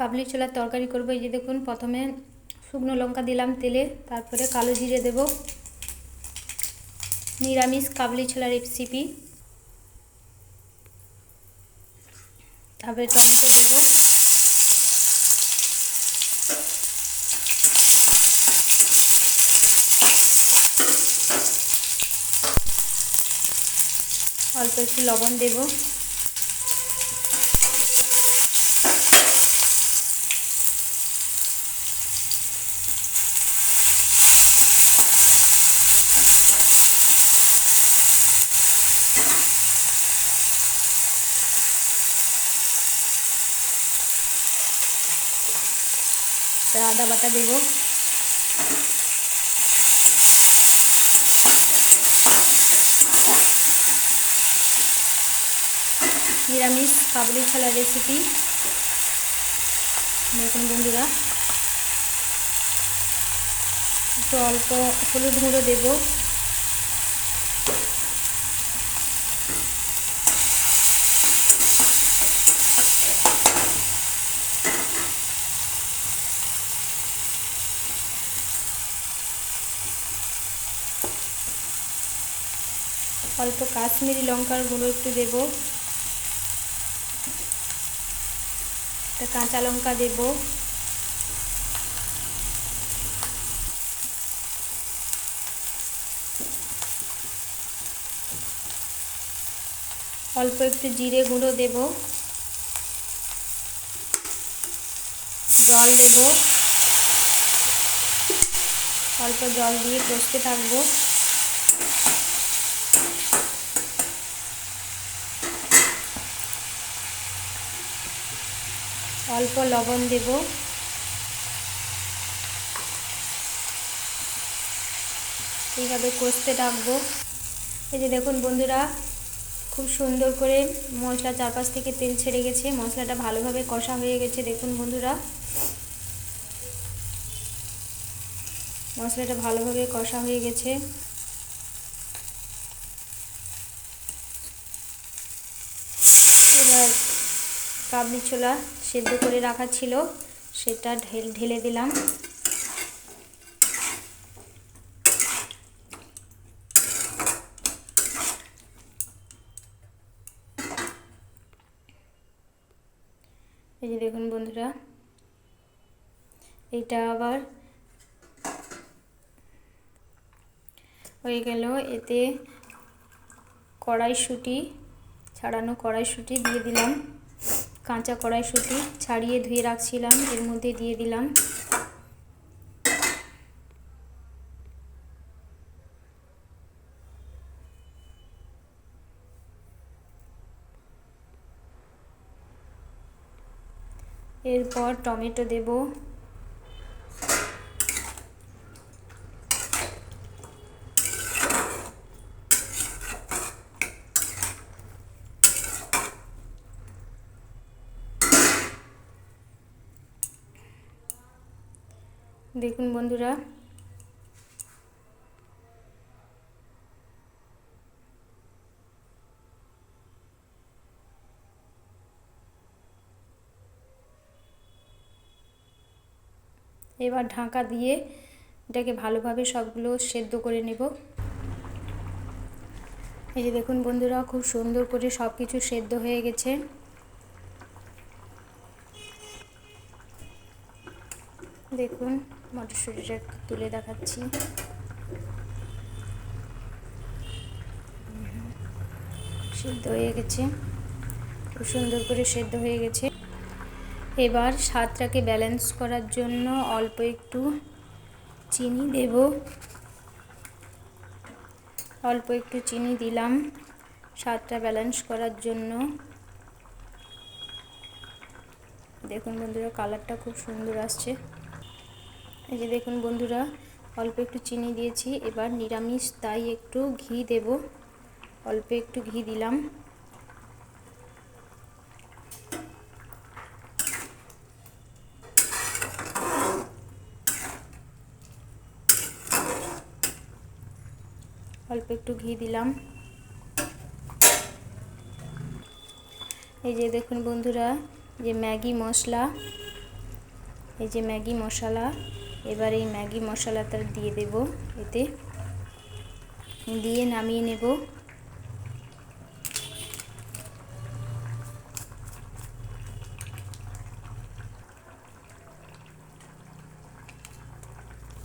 কাবলি ছোলার তরকারি করব। এই যে দেখুন, প্রথমে শুকনো লঙ্কা দিলাম তেলে, তারপরে কালো জিরে দেব। নিরামিষ কাবলি ছোলার রেসিপি তারপরে টমেটো দেবো। অল্প একটু লবণ দেবো। আদা বাটা দেবো। নিরামিষ কাবলি ছালার রেসিপি দেখুন বন্ধুরা। একটু অল্প হলুদ গুঁড়ো দেবো। অল্প কাশ্মীরি লঙ্কার গুঁড়ো একটু দেব। একটা কাঁচা লঙ্কা দেব। অল্প একটু জিরে গুঁড়ো দেব। জল দেব। অল্প জল দিয়ে কষতে থাকব। অল্প লবণ দেব। এইভাবে কষতে রাখব এই যে দেখুন বন্ধুরা, খুব সুন্দর করে মশলা চারপাশ থেকে তেল ছেড়ে গেছে। মশলাটা ভালোভাবে কষা হয়ে গেছে, দেখুন বন্ধুরা। মশলাটা ভালোভাবে কষা হয়ে গেছে এবার কাবলি ছোলা সেদ্ধ করে রাখা ছিল, সেটা ঢেল, ঢেলে দিলাম। এই যে দেখুন বন্ধুরা, এটা আবার হয়ে গেল। এতে কড়াইশুঁটি, ছাড়ানো কড়াইশুঁটি দিয়ে দিলাম। কাঁচা কড়াইশুঁটি ছাড়িয়ে ধুয়ে রাখছিলাম এর মধ্যে দিয়ে দিলাম। এরপর টমেটো দেব। দেখুন বন্ধুরা। এবার ঢাকা দিয়ে এটাকে ভালোভাবে সবগুলো সেদ্ধ করে নেব। এই যে দেখুন বন্ধুরা, খুব সুন্দর করে সব কিছু সেদ্ধ হয়ে গেছে। দেখুন মটরশুঁটিটা তুলে দেখাচ্ছি। সেদ্ধ হয়ে গেছে। খুব সুন্দর করে সেদ্ধ হয়ে গেছে। এবার স্বাদটাকে ব্যালেন্স করার জন্য অল্প একটু চিনি দেব। অল্প একটু চিনি দিলাম স্বাদটা ব্যালেন্স করার জন্য। দেখুন বন্ধুরা কালারটা খুব সুন্দর আসছে। এই যে দেখুন বন্ধুরা, অল্প একটু চিনি দিয়েছি, এবার নিরামিষ, তাই একটু ঘি দেব। অল্প একটু ঘি দিলাম। অল্প একটু ঘি দিলাম। এই যে দেখুন বন্ধুরা, যে ম্যাগি মশলা, এই যে ম্যাগি মশলা এবার এই ম্যাগি মশলাটা দিয়ে দেব এতে। দিয়ে নামিয়ে নেব।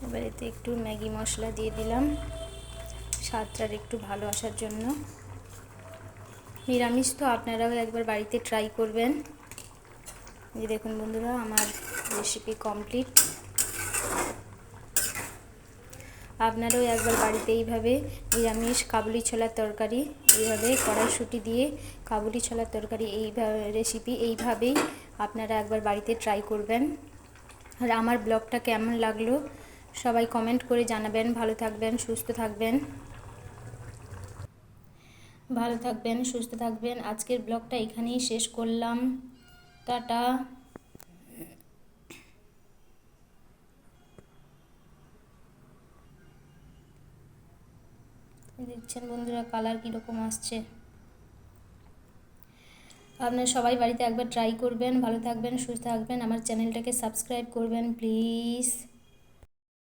এবার এতে একটু ম্যাগি মশলা দিয়ে দিলাম। স্বাদটার একটু ভালো আসার জন্য। নিরামিষ তো আপনারাও একবার বাড়িতে ট্রাই করবেন। যে দেখুন বন্ধুরা, আমার রেসিপি কমপ্লিট আপনারাও একবার বাড়িতে এইভাবে নিরামিষ কাবুলি ছোলার তরকারি, এইভাবে কড়াইশুঁটি দিয়ে কাবুলি ছোলার তরকারি, এইভাবে রেসিপি এইভাবেই আপনারা একবার বাড়িতে ট্রাই করবেন। আর আমার ব্লগটা কেমন লাগল সবাই কমেন্ট করে জানাবেন। ভালো থাকবেন, সুস্থ থাকবেন। ভালো থাকবেন, সুস্থ থাকবেন। আজকের ব্লগটা এখানেই শেষ করলাম। টাটা। দেখছেন বন্ধুরা কালার কীরকম আসছে? আপনারা সবাই বাড়িতে একবার ট্রাই করবেন, ভালো থাকবেন, সুস্থ থাকবেন। আমার চ্যানেলটাকে সাবস্ক্রাইব করবেন প্লিজ